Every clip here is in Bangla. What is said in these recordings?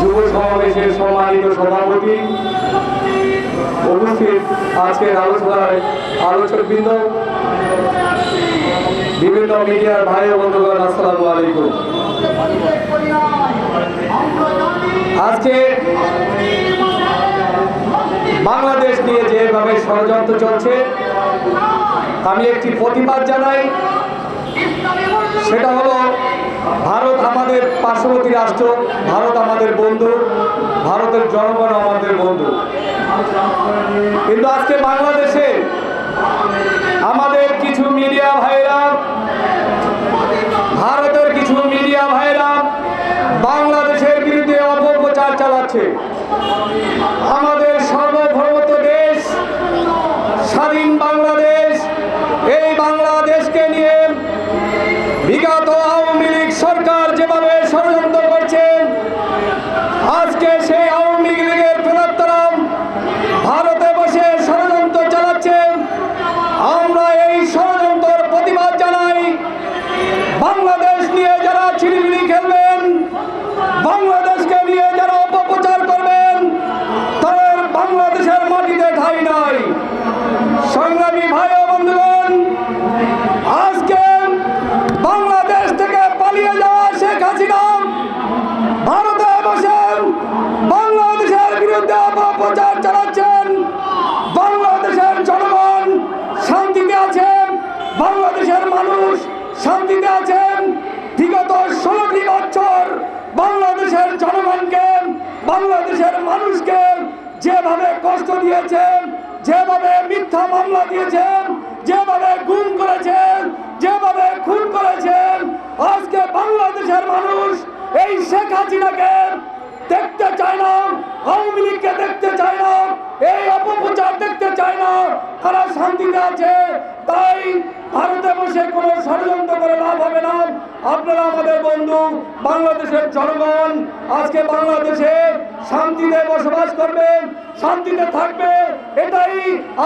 যুব সভাপতি বিভিন্ন মিডিয়ার ভাই বন্ধুগণ আসসালামু আজকে বাংলাদেশ নিয়ে যেভাবে ষড়যন্ত্র চলছে আমি একটি প্রতিবাদ জানাই। সেটা হলো, ভারত আমাদের পার্শ্ববর্তী রাষ্ট্র, ভারত আমাদের বন্ধু, ভারতের জনগণ আমাদের বন্ধু। কিন্তু আজকে বাংলাদেশে আমাদের কিছু মিডিয়া ভাইরা ভারতের কিছু মিডিয়া ভাইরা বাংলাদেশের বিরুদ্ধে অপপ্রচার চালাচ্ছে। আমাদের সার্বভৌমত্ব বিগত আওয়ামী লীগ সরকার যেভাবে ষড়যন্ত্র করছেন আজকে সেই আওয়ামী লীগের ফেরতরাম ভারতে বসে ষড়যন্ত্র চালাচ্ছেন আমরা এই ষড়যন্ত্রের প্রতিবাদ জানাই বাংলাদেশ নিয়ে যারা ছিনিমিনি খেলবেন বাংলাদেশকে নিয়ে যারা অপপ্রচার করবেন তাদের বাংলাদেশের মাটিতে ঠাই নাই সংগ্রামী ভাই ও বন্ধুগণ আজকে বাংলাদেশ থেকে পালিয়ে যাওয়া শেখ হাসিনা ভারতে বসে বাংলাদেশের বিরুদ্ধে অপপ্রচার চালাচ্ছেন বাংলাদেশের জনগণ শান্তিতে আছেন বাংলাদেশের মানুষ শান্তিতে আছেন বিগত ষোলোটি বছর বাংলাদেশের জনগণকে, বাংলাদেশের মানুষকে যেভাবে কষ্ট দিয়েছেন, যেভাবে মিথ্যা মামলা দিয়েছেন, যেভাবে গুম করেছেন, যেভাবে খুন করেছেন, আজকে বাংলাদেশের মানুষ এই শেখ হাসিনাকে দেখতে চায় না। তারা শান্তিতে আছে। তাই ভারতে বসে কোনো ষড়যন্ত্র করে লাভ হবে না। আপনারা আমাদের বন্ধু, বাংলাদেশের জনগণ, আজকে বাংলাদেশে শান্তিতে বসবাস করবেন শান্তিতে থাকবে, এটাই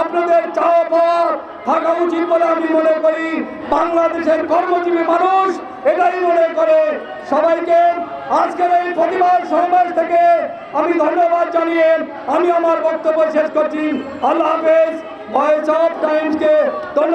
আপনাদের চাওয়া পাওয়া। থাকা উচিত বলে আমি মনে করি, বাংলাদেশের কর্মজীবী মানুষ এটাই মনে করে। সবাইকে আজকের এই প্রতিবাদ সমাবেশ থেকে আমি ধন্যবাদ জানিয়ে আমি আমার বক্তব্য শেষ করছি। আল্লাহ হাফেজ। और टाइम्स के दोनों